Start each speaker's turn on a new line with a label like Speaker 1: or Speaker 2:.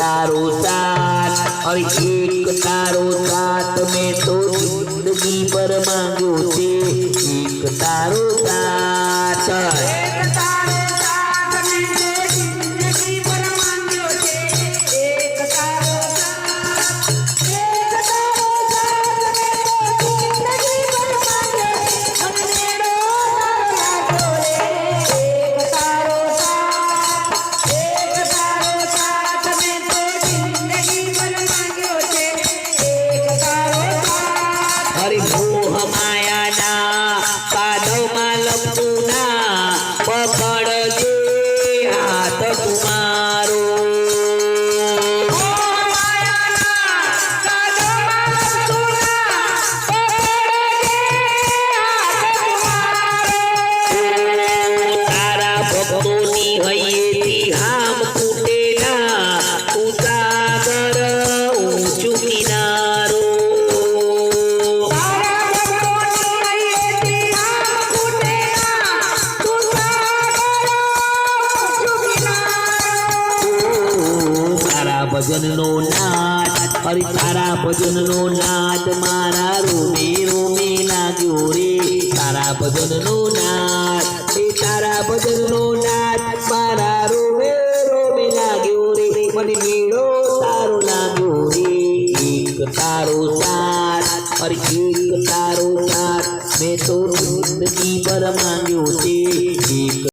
Speaker 1: तारो सात और एक तारो साथ में तो ज़िंदगी पर मांगो से एक तारो सात ભજનનો નાદ અરે તારા ભજનનો નાદ, મારા રોમે રોમે લાગ્યો રે. તારા ભજનનો નાદ, એ તારા ભજનનો નાદ, મારા રોમે રોમે લાગ્યો રે. મને મેળો તારો લાગ્યો રે. એક તારો સાથ અરે એક તારો સાથ. મેં તો જિંદગી પર માંગ્યો છે.